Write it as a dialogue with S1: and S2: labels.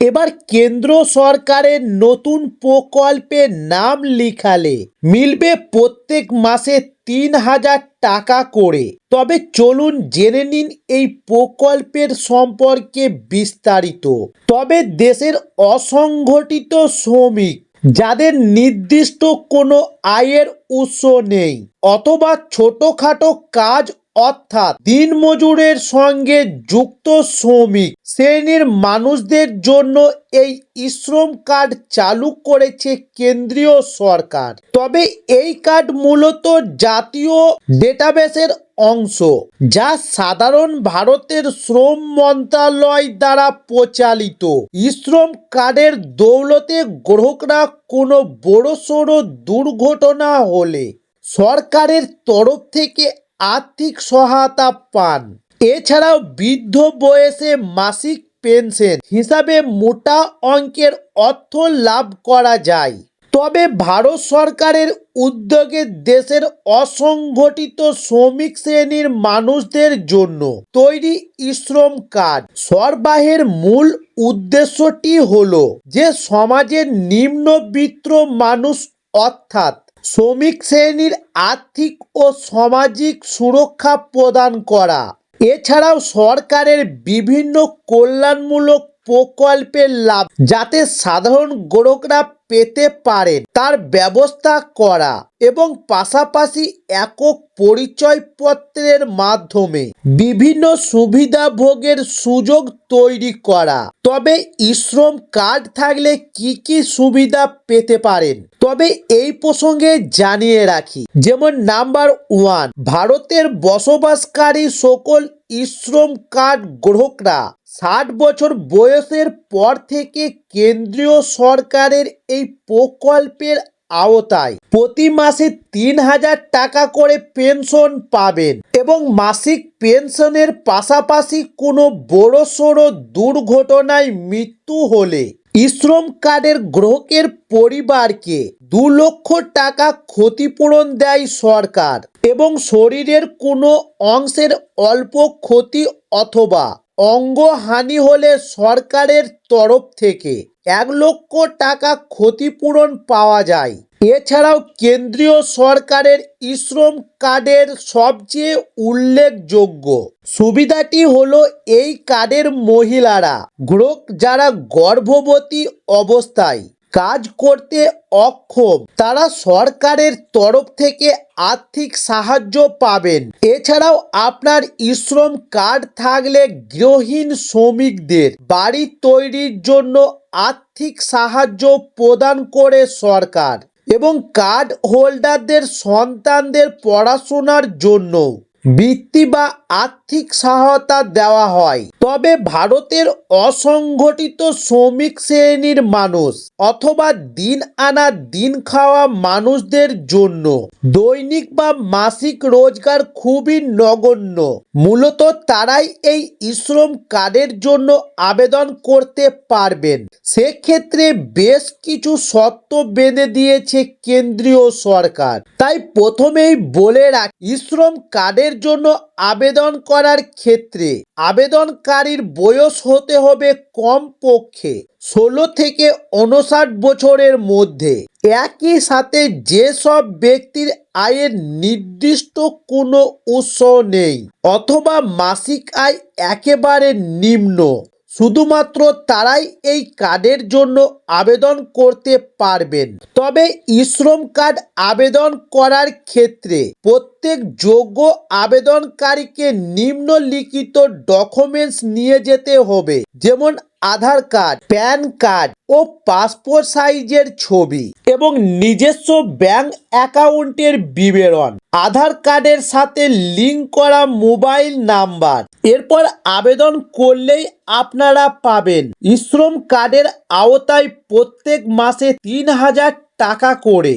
S1: এবার কেন্দ্র সরকারের নতুন প্রকল্পে নাম লিখালে মিলবে প্রত্যেক মাসে তিন হাজার টাকা করে। তবে চলুন জেনে নিন এই প্রকল্পের সম্পর্কে বিস্তারিত। তবে দেশের অসংগঠিত শ্রমিক যাদের নির্দিষ্ট কোনো আয়ের উৎস নেই অথবা ছোটখাটো কাজ অর্থাৎ দিনমজুরের সঙ্গে যুক্ত শ্রমিক। শ্রেণির মানুষদের জন্য এই শ্রম কার্ড চালু করেছে কেন্দ্রীয় সরকার। তবে এই কার্ড মূলত জাতীয় ডেটাবেসের অংশ, যা সাধারণ ভারতের শ্রম মন্ত্রণালয় দ্বারা প্রচালিত। শ্রম কার্ডের দৌলতে গ্রাহকরা কোনো বড়সড় দুর্ঘটনা হলে সরকারের তরফ থেকে আর্থিক সহায়তা পান। এছাড়াও বৃদ্ধ বয়সে মাসিক পেনশন হিসাবে মোটা অঙ্কের অর্থ লাভ করা যায়। তবে ভারত সরকারের উদ্যোগে দেশের অসংগঠিত শ্রমিক শ্রেণির মানুষদের জন্য তৈরি শ্রম কার্ড। সরবাহের মূল উদ্দেশ্যটি হলো যে সমাজের নিম্নবিত্ত মানুষ অর্থাৎ শ্রমিক শ্রেণির আর্থিক ও সামাজিক সুরক্ষা প্রদান করা। এছাড়াও সরকারের বিভিন্ন কল্যাণমূলক প্রকল্পের লাভ যাতে সাধারণ গ্রাহকরা পেতে পারেন, তার ব্যবস্থা করা এবং পাশাপাশি একক পরিচয়পত্রের মাধ্যমে বিভিন্ন সুবিধা ভোগের সুযোগ তৈরি করা। তবে ইশ্রম কার্ড থাকলে কি কি সুবিধা পেতে পারেন? তবে এই প্রসঙ্গে জানিয়ে রাখি, যেমন নাম্বার ওয়ান, ভারতের বসবাসকারী সকল ইশ্রম কার্ড গ্রাহকরা ষাট বছর বয়সের পর থেকে কেন্দ্রীয় সরকারের এই প্রকল্পের আওতায় প্রতি মাসে তিন হাজার টাকা করে পেনশন পাবেন এবং মাসিক পেনশনের পাশাপাশি কোনো বড়সড় দুর্ঘটনায় মৃত্যু হলে শ্রম কার্ডের গ্রাহকের পরিবারকে দু লক্ষ টাকা ক্ষতিপূরণ দেয় সরকার এবং শরীরের কোনো অংশের অল্প ক্ষতি অথবা অঙ্গহানি হলে সরকারের তরফ থেকে এক লক্ষ টাকা ক্ষতিপূরণ পাওয়া যায়। এছাড়াও কেন্দ্রীয় সরকারের ইশ্রম কার্ডের সবচেয়ে উল্লেখযোগ্য সুবিধাটি হলো এই কার্ডের মহিলারা, গ্রোক যারা গর্ভবতী অবস্থায় কাজ করতে অক্ষম তারা সরকারের তরফ থেকে আর্থিক সাহায্য পাবেন। এছাড়াও আপনার শ্রম কার্ড থাকলে গৃহহীন শ্রমিকদের বাড়ি তৈরির জন্য আর্থিক সাহায্য প্রদান করে সরকার এবং কার্ড হোল্ডারদের সন্তানদের পড়াশোনার জন্য বৃত্তি বা আর্থিক সহায়তা দেওয়া হয়। তবে ভারতের অসংগঠিত শ্রমিক শ্রেণির মানুষ অথবা দিন আনা দিন খাওয়া মানুষদের জন্য দৈনিক বা মাসিক রোজগার খুবই নগণ্য। মূলত তারাই এই শ্রম কার্ডের জন্য আবেদন করতে পারবেন। সেক্ষেত্রে বেশ কিছু শর্ত বেঁধে দিয়েছে কেন্দ্রীয় সরকার। তাই প্রথমেই বলে রাখ শ্রম কার্ডের জন্য আবেদন করার ক্ষেত্রে আবেদনকারীর বয়স হতে হবে কম পক্ষে ষোলো থেকে উনষাট বছরের মধ্যে। একই সাথে যেসব ব্যক্তির আয়ের নির্দিষ্ট কোনো উৎস নেই, অথবা মাসিক আয় একেবারে নিম্ন। শুধুমাত্র তারাই এই কার্ডের জন্য আবেদন করতে পারবেন। তবে শ্রম কার্ড আবেদন করার ক্ষেত্রে প্রত্যেক যোগ্য আবেদনকারীকে নিম্নলিখিত ডকুমেন্টস নিয়ে যেতে হবে, যেমন আধার কার্ড, প্যান কার্ড ও পাসপোর্ট সাইজের ছবি এবং নিজস্ব ব্যাংক অ্যাকাউন্টের বিবরণ। আধার কার্ডের সাথে লিঙ্ক করা মোবাইল নাম্বার এরপর আবেদন করলেই আপনারা পাবেন। শ্রম কার্ডের আওতায় প্রত্যেক মাসে তিন হাজার টাকা করে।